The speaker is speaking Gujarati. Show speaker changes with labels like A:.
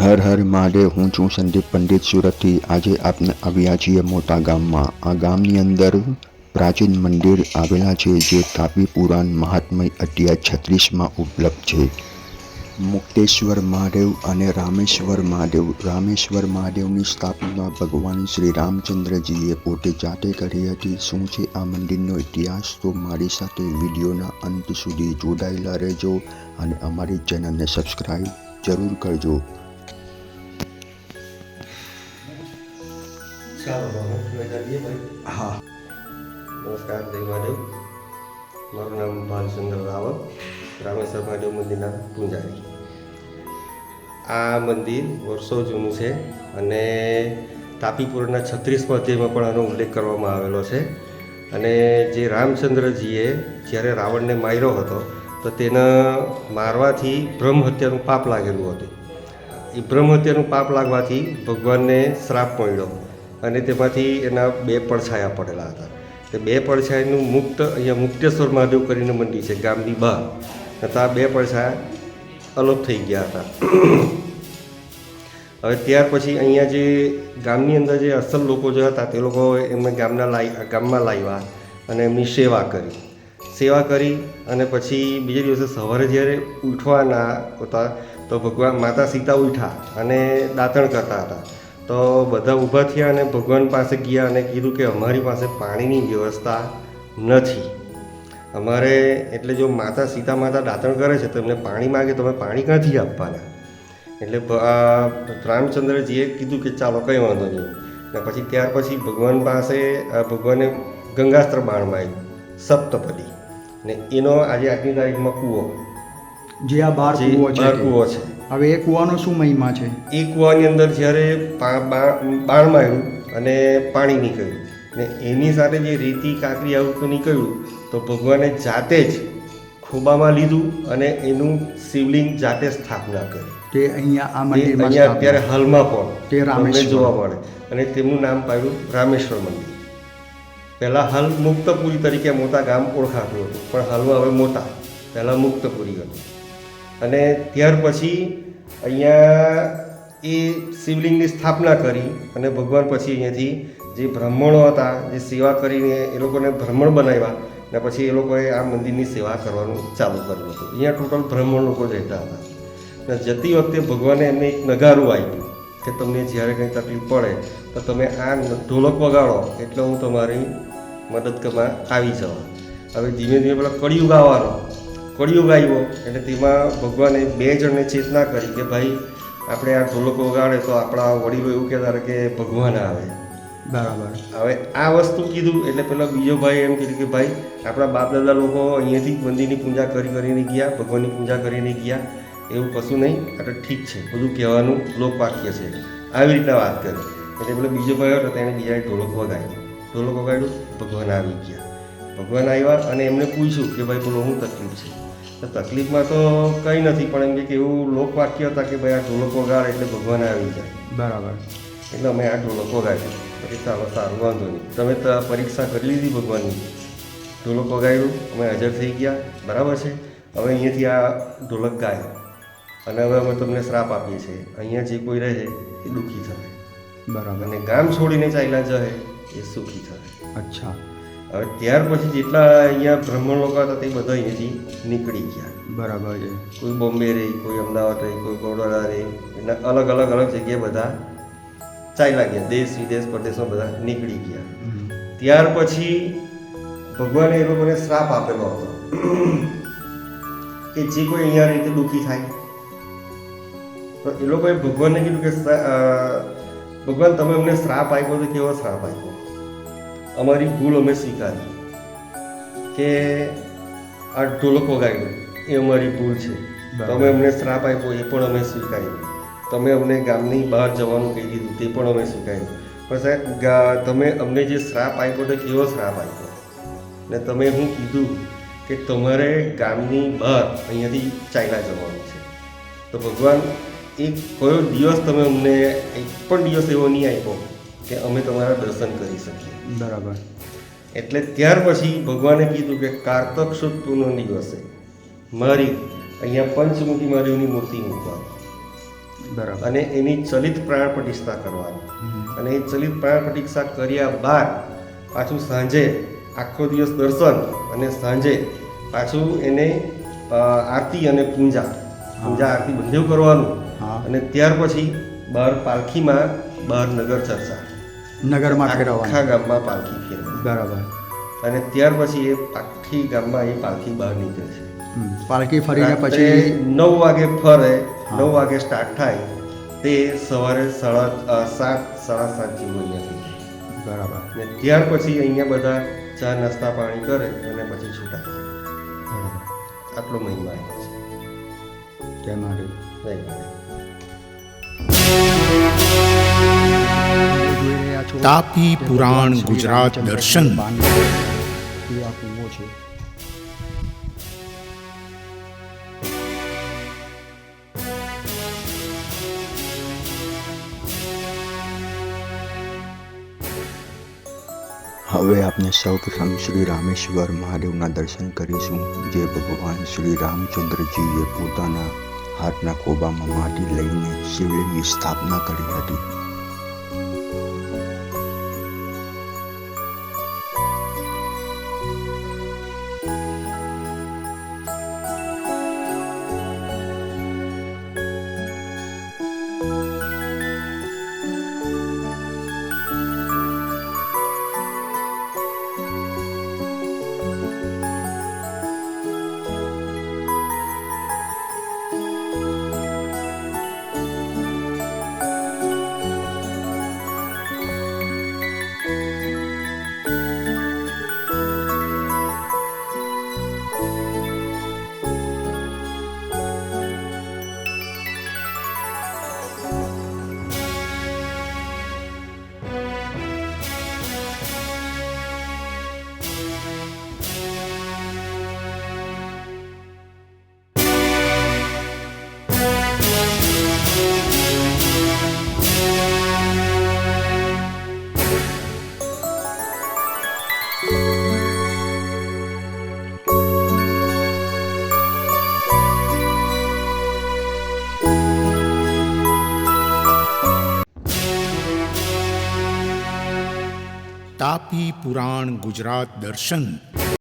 A: હર હર મહાદેવ, હું છું સંદીપ પંડિત સુરતથી. આજે આપને આવ્યા છીએ મોટા ગામમાં. આ ગામની અંદર પ્રાચીન મંદિર આવેલા છે, જે તાપી પુરાણ મહાત્મય અધ્યાય છત્રીસમાં ઉપલબ્ધ છે. મુક્તેશ્વર મહાદેવ અને રામેશ્વર મહાદેવ. રામેશ્વર મહાદેવની સ્થાપના ભગવાન શ્રી રામચંદ્રજીએ પોતે જાતે કરી હતી. શું છે આ મંદિરનો ઇતિહાસ? તો મારી સાથે વિડીયોના અંત સુધી જોડાયેલા રહેજો અને અમારી ચેનલને સબસ્ક્રાઈબ જરૂર કરજો.
B: ચાલો
A: હા.
B: નમસ્કાર જય મહાદેવ. મારું નામ ભાનચંદ્ર રાવલ રામેશ્વર મહાદેવ મંદિરના પૂજારી. આ મંદિર વર્ષો જૂનું છે અને તાપીપુરના છત્રીસમાં અધ્યાયમાં પણ આનો ઉલ્લેખ કરવામાં આવેલો છે. અને જે રામચંદ્રજીએ જ્યારે રાવણને માર્યો હતો તો તેના મારવાથી બ્રહ્મ હત્યાનું પાપ લાગેલું હતું. એ બ્રહ્મ હત્યાનું પાપ લાગવાથી ભગવાનને શ્રાપ મળ્યો. અને તેમાંથી એના બે પડછાયા પડેલા હતા. તે બે પડછાયાનું મુક્ત, અહીંયા મુક્તેશ્વર મહાદેવ કરીને મંદિર છે, ગામની બહાર. હતા બે પડછાયા અલોપ થઈ ગયા હતા. હવે ત્યાર પછી અહીંયા જે ગામની અંદર જે અસલ લોકો જે હતા, તે લોકો એમને ગામના લાઈ, ગામમાં લાવ્યા અને એમની સેવા કરી. સેવા કરી અને પછી બીજે દિવસે સવારે જ્યારે ઉઠવાના હતા, તો ભગવાન માતા સીતા ઉઠ્યા અને દાંતણ કરતા હતા. તો બધા ઊભા થયા અને ભગવાન પાસે ગયા અને કીધું કે અમારી પાસે પાણીની વ્યવસ્થા નથી. અમારે એટલે જો માતા સીતા માતા દાંતણ કરે છે, તો એમને પાણી માગે તમે પાણી ક્યાંથી આપવાના? એટલે રામચંદ્રજીએ કીધું કે ચાલો કંઈ વાંધો નહીં. ને પછી ત્યાર પછી ભગવાન પાસે ભગવાને ગંગાસ્ત્ર બાણ માર્યું સપ્તપદી. ને એનો આજે આજની તારીખમાં કૂવો.
C: જે આ બાર
B: જે
C: કૂવો છે.
B: બાર. કૂવો છે.
C: હવે એ કૂવાનો શું મહિમા છે?
B: એ કૂવાની અંદર જ્યારે બાણ માર્યું અને પાણી નીકળ્યું ને એની સાથે જે રેતી કાંકરી આવું નીકળ્યું તો ભગવાને જાતે જ ખોબામાં લીધું અને એનું શિવલિંગ જાતે સ્થાપના કરી.
C: તે અહીંયા આ મંદિરમાં
B: અહીંયા અત્યારે હાલમાં પણ
C: તે રામેશ્વર.
B: જોવા મળે. અને તેમનું નામ પાડ્યું રામેશ્વર મંદિર. પહેલાં હાલ મુક્તપુરી તરીકે મોટા ગામ ઓળખાતું હતું પણ હાલમાં હવે મોટા. પહેલાં મુક્તપુરી હતું. અને ત્યાર પછી અહીંયા એ શિવલિંગની સ્થાપના કરી અને ભગવાન પછી અહીંયાથી જે બ્રાહ્મણો હતા, જે સેવા કરીને એ લોકોને બ્રાહ્મણ બનાવ્યા ને પછી એ લોકોએ આ મંદિરની સેવા કરવાનું ચાલુ કર્યું હતું. અહીંયા ટોટલ બ્રાહ્મણ લોકો રહેતા હતા. ને જતી વખતે ભગવાને એમને એક નગારું આપ્યું કે તમને જ્યારે કંઈ તકલીફ પડે તો તમે આ ઢોલક વગાડો એટલે હું તમારી મદદ કરવા આવી જાઉં હવે ધીમે ધીમે પેલા કળિયુગ આવવાનો. કળિયુગ આવ્યો એટલે તેમાં ભગવાને બે જણને ચેતના કરી કે ભાઈ આપણે આ ઢોલકો વગાડે તો આપણા વડીલો એવું કહેતા કે ભગવાન આવે.
C: બરાબર.
B: હવે આ વસ્તુ કીધું એટલે પેલો બીજો ભાઈ એમ કીધું કે ભાઈ આપણા બાપ દાદા લોકો અહીંયાથી મંદિરની પૂજા કરી કરીને ગયા ભગવાનની પૂજા કરીને ગયા. એવું કશું નહીં આટલે ઠીક છે બધું કહેવાનું લોકવાક્ય છે. આવી રીતના વાત કરી. એટલે પેલો બીજો ભાઈ હતો તેણે બીજાએ ઢોલક વગાડ્યો. ઢોલક વગાડ્યું ભગવાન આવી ગયા. ભગવાન આવ્યા અને એમને પૂછ્યું કે ભાઈ બોલો હું તકલીફ છે? તકલીફમાં તો કંઈ નથી પણ એમ કે એવું લોકવાક્ય હતા કે ભાઈ આ ઢોલક વગાડે એટલે ભગવાન આવી જાય.
C: બરાબર.
B: એટલે અમે આ ઢોલકો ગાયું પછી ચાલો સારું વાંધો નહીં. તમે તો પરીક્ષા કરી લીધી ભગવાનની. ઢોલકો ગાયું અમે હાજર થઈ ગયા. બરાબર છે? હવે અહીંયાથી આ ઢોલક ગાય. અને હવે અમે તમને શ્રાપ આપીએ છીએ. અહીંયા જે કોઈ રહે એ દુઃખી થશે.
C: બરાબર.
B: અને ગામ છોડીને ચાલ્યા જશે એ સુખી થશે.
C: અચ્છા.
B: હવે ત્યાર પછી જેટલા અહીંયા બ્રાહ્મણ લોકો હતા તે બધા અહીંયાથી નીકળી ગયા.
C: બરાબર છે.
B: કોઈ બોમ્બે રહી કોઈ અમદાવાદ રહી કોઈ બરોડા રહી એટલે અલગ અલગ અલગ જગ્યાએ બધા ચાલ્યા ગયા. દેશ વિદેશ પ્રદેશમાં બધા નીકળી ગયા. ત્યાર પછી ભગવાને એ લોકોને શ્રાપ આપેલો હતો કે જે કોઈ અહીંયા રીતે દુઃખી થાય. તો એ લોકોએ ભગવાનને કીધું કે ભગવાન તમે અમને શ્રાપ આપ્યો તો કેવો શ્રાપ આપ્યો? અમારી ભૂલ અમે સ્વીકારી. કે આ ઢોલક વગાડ્યું એ અમારી ભૂલ છે. તમે અમને શ્રાપ આપ્યો એ પણ અમે સ્વીકાર્યું તમે અમને ગામની બહાર જવાનું કહી દીધું તે પણ અમે સ્વીકાર્યું પણ સાહેબ ગા- તમે અમને જે શ્રાપ આપ્યો તો કેવો શ્રાપ આપ્યો? ને તમે હું કીધું કે તમારે ગામની બહાર અહીંયાથી ચાઇના જવાનું છે. તો ભગવાન એક કયો દિવસ તમે અમને એક પણ દિવસ એવો નહીં આપ્યો કે અમે તમારા દર્શન કરી શકીએ.
C: બરાબર.
B: એટલે ત્યાર પછી ભગવાને કીધું કે કારતક સુદ દિવસે મારી અહીંયા પંચમુખી મારીઓની મૂર્તિ મૂકવાની.
C: બરાબર.
B: અને એની ચલિત પ્રાણ પ્રતિષ્ઠા કરવાની. અને એ ચલિત પ્રાણ પ્રતિષ્ઠા કર્યા બાદ પાછું સાંજે આખો દિવસ દર્શન અને સાંજે પાછું એને આરતી અને પૂજા. પૂજા આરતી બંને કરવાનું. અને ત્યાર પછી બહાર પાલખીમાં બહાર નગર ચર્ચા.
C: નગરમાં
B: આખા
C: ફેરવવાનું.
B: ગામમાં પાલખી ફેરવા
C: બરાબર.
B: અને ત્યાર પછી એ આખી ગામમાં એ પાલખી બહાર નીકળે છે.
C: પાલખી ફરીને પછી
B: નવ વાગે ફરે નવ વાગે સ્ટાર્ટ થાય તે સવારે સાડા સાત સાડા સાત જેવું અહીંયા થઈ
C: બરાબર.
B: ને ત્યાર પછી અહીંયા બધા ચા નાસ્તા પાણી કરે અને પછી છૂટા આટલો મહિમા છે.
C: જય મહાદેવ.
B: જય મહાદેવ.
D: તાપી પુરાણ ગુજરાત દર્શન.
A: હવે આપણે સૌપ્રથમ શ્રી રામેશ્વર મહાદેવના દર્શન કરીશું, જે ભગવાન શ્રી રામચંદ્રજીએ પોતાના હાથના ખોબામાં માટી લઈને શિવલિંગની સ્થાપના કરી હતી
D: તાપી પુરાણ ગુજરાત દર્શન.